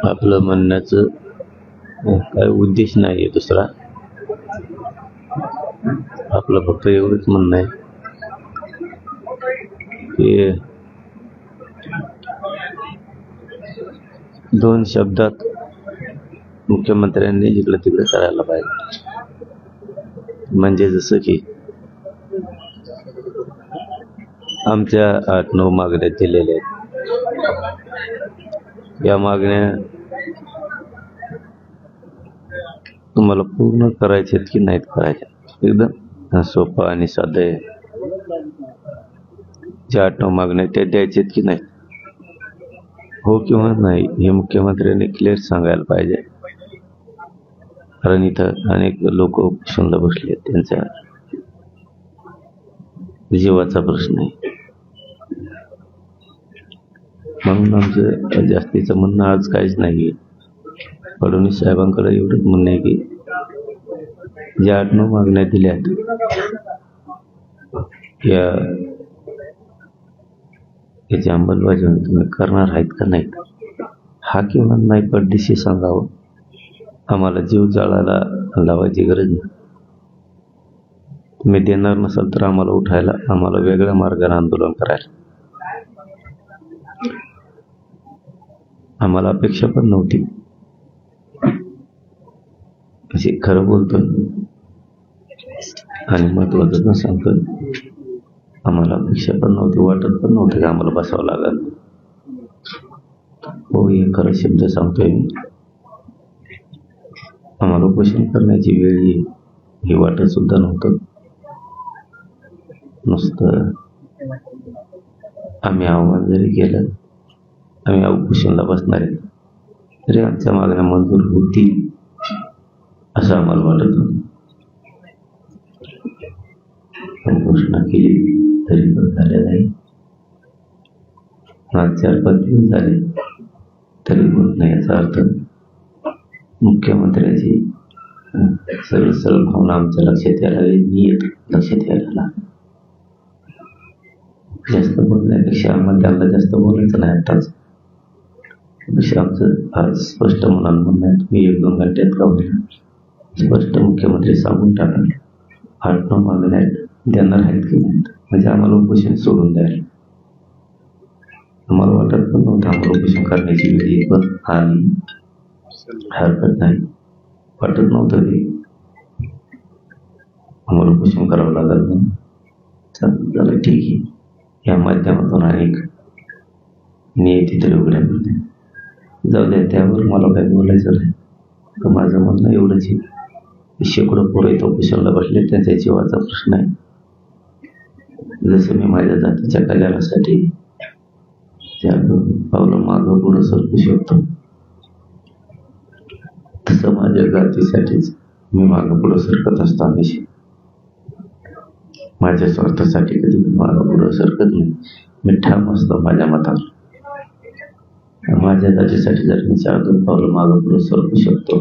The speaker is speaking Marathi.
आपलं म्हणण्याचं काय उद्देश नाही आहे दुसरा. आपलं फक्त एवढंच म्हणणं आहे. की दोन शब्दात मुख्यमंत्र्यांनी जिकडं तिकडे करायला पाहिजे. म्हणजे जसं की आमच्या आठ नऊ मागण्या दिलेल्या आहेत. या मागण्या तुम्हाला पूर्ण करायच्या आहेत की नाहीत करायच्या एकदम सोपा आणि साधं आहे. ज्या आठ नऊ मागण्या त्या द्यायच्या आहेत की नाही हो किंवा नाही हे मुख्यमंत्र्यांनी क्लिअर सांगायला पाहिजे. कारण इथं अनेक लोक उपोषणला बसले आहेत त्यांच्या जीवाचा प्रश्न आहे. म्हणून आमचं जास्तीचं म्हणणं आज काहीच नाही आहे फडणवीस साहेबांकडे एवढंच म्हणणं आहे की ज्या आठ नऊ मागण्या दिल्या या याची अंमलबजावणी तुम्ही करणार आहेत का नाही हा किमान नाही पडदिशी सांगावं. आम्हाला जीव जाळायला लावायची गरज नाही. तुम्ही देणार नसाल तर आम्हाला उठायला आम्हाला वेगळ्या मार्गाने आंदोलन करायला. आम्हाला अपेक्षा पण नव्हती. असे खरं बोलतो आणि महत्वाचं पण सांगतो आम्हाला अपेक्षा पण नव्हती वाटत पण नव्हतं की आम्हाला बसावं लागेल. हो हे खरं शब्द सांगतोय मी. आम्हाला उपोषण करण्याची वेळ येईल हे वाटत सुद्धा नव्हतं. नुसतं आम्ही आव्हान जरी केलं आम्ही उपोषणला बसणार आहे. तरी आमच्या मागण्या मंजूर होतील असं आम्हाला वाटत होतं. पण घोषणा केली तरी पण झाल्या नाही. आज चार पाच दिवस झाले तरी होत नाही याचा अर्थ. मुख्यमंत्र्याची सरळ सरळ भावना आमच्या लक्षात यायला लागली नियत लक्षात यायला लागली. जास्त बोलण्यापेक्षा आम्हाला त्यांना जास्त बोलायचं नाही आताच त्यापेक्षा आमचं आज स्पष्ट म्हणून म्हणण्यात मी एक दोन घंट्यात का स्पष्ट मुख्यमंत्री सांगून टाका आठ नऊ मागण्या आहेत देणार आहेत की नाहीत. म्हणजे आम्हाला उपोषण सोडून द्यायला. आम्हाला वाटत पण नव्हतं आम्हाला उपोषण करण्याची वेळ पण आली हरकत नाही. वाटत नव्हतं ते. आम्हाला उपोषण करावं लागेल म्हणून. झालं ठीक आहे. या माध्यमातून अनेक नियती तरी उघड्या जाऊ द्या त्यावर मला काही बोलायचं नाही. तर माझं म्हणणं एवढंच आहे. शेकडो पोरं इथं कुशलला बसले त्यांच्या जीवाचा प्रश्न आहे. जसं मी माझ्या जातीच्या कल्याणासाठी त्या पावलं मागं पुढं सरकू शकतो. तसं माझ्या जातीसाठीच मी मागं पुढं सरकत असतो हमेशा माझ्या स्वार्थासाठी कधी मी मागं पुढं सरकत नाही. मी ठाम असतो माझ्या मतावर. माझ्या जागेसाठी जर मी चार दोन पावलं मागं पुढे सरकू शकतो.